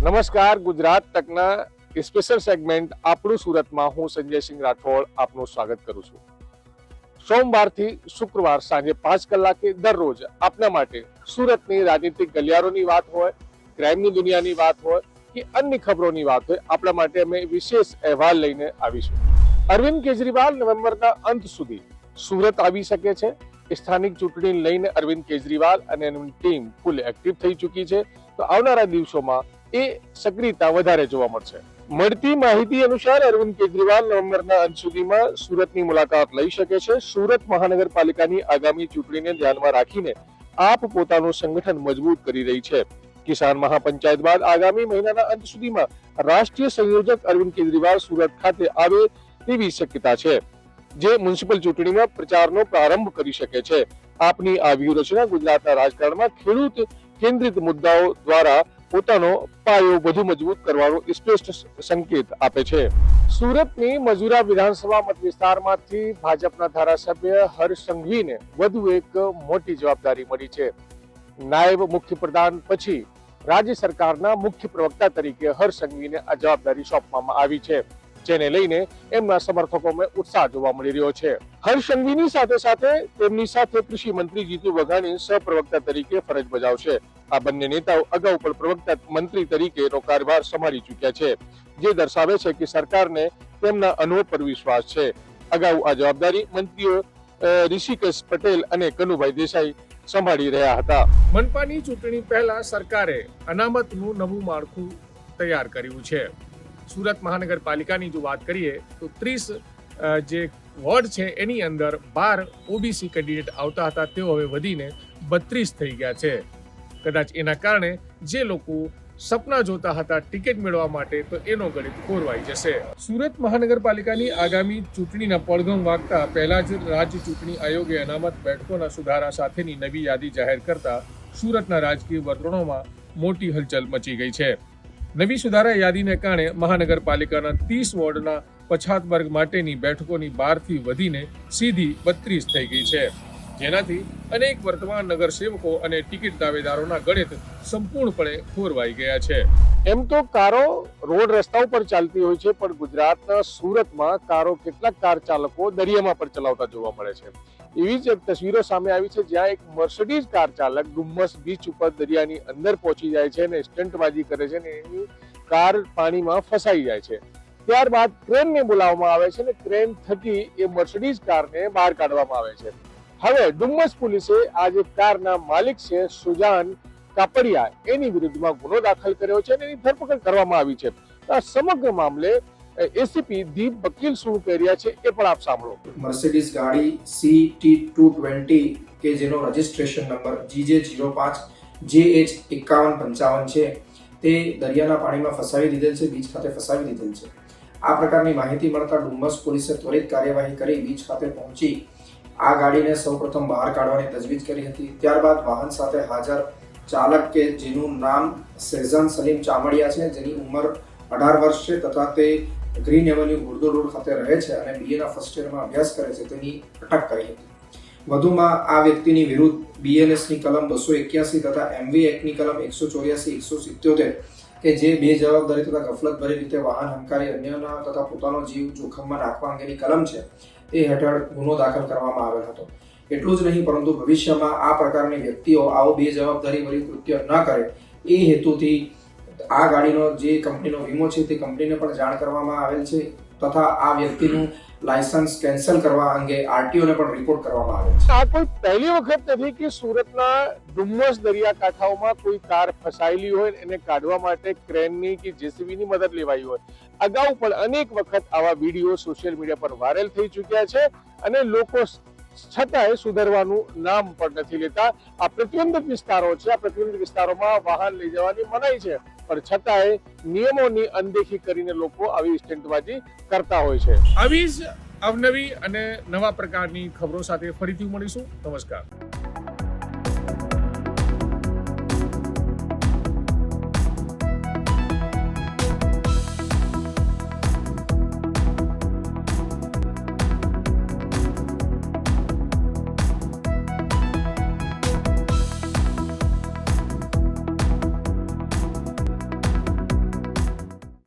નમસ્કાર, Gujarat તકના special segment આપણું સુરતમાં હું સંજયસિંહ રાઠોડ આપનું સ્વાગત કરું છું. સોમવારથી શુક્રવાર સાંજે પાંચ કલાકે દરરોજ આપના માટે સુરતની રાજનીતિક ગલિયારોની વાત હોય ક્રાઇમની દુનિયાની વાત હોય કે અન્ય ખબરોની વાત હોય, આપણા માટે અમે વિશેષ અહેવાલ લઈને આવીશું. અરવિંદ કેજરીવાલ નવેમ્બરના અંત સુધી સુરત આવી શકે છે. સ્થાનિક ચૂંટણી લઈને અરવિંદ કેજરીવાલ અને એની ટીમ ફૂલ એક્ટિવ થઈ ચૂકી છે. તો આવનારા દિવસોમાં એ સક્રિયતા વધારે જોવા મળશે. મળતી માહિતી અનુસાર અરવિંદ કેજરીવાલ નવેમ્બરના અંત સુધીમાં સુરતની મુલાકાત લઈ શકે છે. સુરત મહાનગરપાલિકાની આગામી ચૂંટણીને ધ્યાનમાં રાખીને આપ પોતાનું સંગઠન મજબૂત કરી રહી છે. કિસાન મહાપંચાયત બાદ આગામી મહિનાના અંત સુધીમાં રાષ્ટ્રીય સંયોજક અરવિંદ કેજરીવાલ સુરત ખાતે આવે તેવી શક્યતા છે. જે મ્યુનિસિપલ ચૂંટણીમાં પ્રચારનો પ્રારંભ કરી શકે છે. આપની આ વ્યૂહરચના ગુજરાતના રાજકારણમાં ખેડૂત કેન્દ્રિત મુદ્દાઓ દ્વારા પોતાનો પાયો વધુ મજબૂત કરવાનો સ્પષ્ટ સંકેત આપે છે. સુરતની મજુરા વિધાનસભા મત વિસ્તારમાંથી ભાજપના ધારાસભ્ય હર્ષ સંઘવીને વધુ એક મોટી જવાબદારી મળી છે. નાયબ મુખ્ય પ્રધાન પછી રાજ્ય સરકારના મુખ્ય પ્રવક્તા તરીકે હર્ષ સંઘવીને આ જવાબદારી સોંપવામાં આવી છે. જેને લઈને એમના સમર્થકોમાં ઉત્સાહ જોવા મળી રહ્યો છે. હર્ષ સંઘવીની સાથે સાથે તેમની સાથે કૃષિ મંત્રી જીતુ વઘાણી સહપ્રવક્તા તરીકે ફરજ બજાવશે. આ બંને નેતાઓ અગાઉ પણ પ્રવક્તા મંત્રી તરીકેનો કાર્યભાર સંભાળી ચૂક્યા છે. જે દર્શાવે છે કે સરકારને તેમના અનુભવ પર વિશ્વાસ છે. અગાઉ આ જવાબદારી મંત્રીઓ ઋષિકેશ પટેલ અને કનુભાઈ દેસાઈ સંભાળી રહ્યા હતા. મનપાની ચૂંટણી પહેલા સરકારે અનામતનું નવું માળખું તૈયાર કર્યું છે. સુરત મહાનગરપાલિકાની જો વાત કરીએ, તો ત્રીસ જે વોર્ડ છે એની અંદર બાર ઓબીસી કેન્ડિડેટ આવતા હતા. તેઓ હવે વધીને બત્રીસ થઈ ગયા છે. કદાચ એના કારણે જે લોકો સપના જોતા હતા ટિકિટ મેળવવા માટે, તો એનો ગણિત ખોરવાઈ જશે. સુરત મહાનગરપાલિકાની આગામી ચૂંટણીના પડઘમ વાગતા પહેલા જ રાજ્ય ચૂંટણી આયોગે અનામત બેઠકોના સુધારા સાથેની નવી યાદી જાહેર કરતા સુરતના રાજકીય વર્તણોમાં મોટી હલચલ મચી ગઈ છે. નવી સુધારા યાદીને કારણે મહાનગરપાલિકાના ત્રીસ વોર્ડના પછાત વર્ગ માટેની બેઠકોની બારથી વધીને સીધી બત્રીસ થઈ ગઈ છે. જેનાથી અનેક વર્તમાન નગરસેવકો અને ટિકિટ દાવેદારોના ગણિત સંપૂર્ણપણે ખોરવાઈ ગયા છે. એમ તો કારો રોડ રસ્તા ઉપર ચાલતી હોય છે, પણ ગુજરાતના સુરતમાં કારો કેટલાક કાર ચાલકો દરિયામાં પર ચલાવતા જોવા મળે છે. એવી જ એક તસવીરો સામે આવી છે, જ્યાં એક મર્સિડીઝ કાર ચાલક ડુમ્મસ બીચ ઉપર દરિયાની અંદર પહોંચી જાય છે અને સ્ટન્ટબાજી કરે છે અને એની કાર પાણીમાં ફસાઈ જાય છે. ત્યારબાદ ક્રેનને બોલાવવામાં આવે છે અને ક્રેન થકી એ મર્સિડીઝ કારને બહાર કાઢવામાં આવે છે. હવે ડુમ્મસ પોલીસે આ જે કારના માલિક છે સુજાન કાપડિયા. એની વિરુદ્ધમાં ગુનો દાખલ કર્યો છે અને એની ધરપકડ કરવામાં આવી છે. આ સમગ્ર મામલે એસીપી દીપ વકીલ શું કહી રહ્યા છે એ પણ આપ સાંભળો. મર્સિડીઝ ગાડી સી ટી ટુ ટ્વેન્ટી કે જેનો રજિસ્ટ્રેશન નંબર જીજે જીરો પાંચ જે એચ એકાવન પંચાવન છે, તે દરિયાના પાણીમાં ફસાવી દીધેલ છે, બીચ ખાતે ફસાવી દીધેલ છે. આ પ્રકારની માહિતી મળતા ડુમ્મસ પોલીસે ત્વરિત કાર્યવાહી કરી બીચ ખાતે પહોંચી આ ગાડીને સૌપ્રથમ બહાર કાઢવાની તજવીજ કરી હતી. ત્યારબાદ વાહન સાથે હાજર ચાલક કે જેનું નામ સેઝન સલીમ ચામડિયા છે, જેની ઉંમર અઢાર વર્ષ છે તથા તે ગ્રીન એવન્યુ ગુર્દો રોડ ખાતે રહે છે અને બીએના ફર્સ્ટ યરમાં અભ્યાસ કરે છે, તેની અટક કરી હતી. વધુમાં આ વ્યક્તિની વિરુદ્ધ બીએનએસની કલમ બસો એક્યાસી તથા એમવી એક્ટની કલમ એકસો ચોર્યાસી, એકસો સિત્યોતેર કે જે બે જવાબદારી તથા ગફલતભરી રીતે વાહન હંકારી અન્યના તથા પોતાનો જીવ જોખમમાં રાખવા અંગેની કલમ છે તે હેઠળ ગુનો દાખલ કરવામાં આવેલ હતો. એટલું જ નહીં, પરંતુ ભવિષ્યમાં આ પ્રકારની વ્યક્તિઓ આવો બે જવાબદારી ભર્યું કૃત્ય ન કરે, એ હેતુથી આ ગાડીનો જે કંપનીનો વીમો છે, તે કંપનીને પણ જાણ કરવામાં આવેલ છે. તથા આ વ્યક્તિનું લાયસન્સ કેન્સલ કરવા અંગે આરટીઓને પણ રિપોર્ટ કરવામાં આવે છે. આ કોઈ પહેલી વખત નથી કે સુરતના ડુમ્મસ દરિયાકાંઠાઓમાં કોઈ કાર ફસાયેલી હોય એને કાઢવા માટે ક્રેનની કે જેસીબીની મદદ લેવાઈ હોય. અગાઉ પણ અનેક વખત આવા વીડિયો સોશિયલ મીડિયા પર વાયરલ થઈ ચૂક્યા છે અને લોકો છતાંય સુધરવાનું નામ પણ નથી લેતા. આ પ્રતિબંધિત વિસ્તારો છે. આ પ્રતિબંધિત વિસ્તારોમાં વાહન લઈ જવાની મનાઈ છે. પણ છતાંય નિયમોની અનદેખી કરીને લોકો આવી સ્ટેન્ટબાજી કરતા હોય છે. આવી જ અવનવી અને નવા પ્રકારની ખબરો સાથે ફરીથી મળીશું. નમસ્કાર.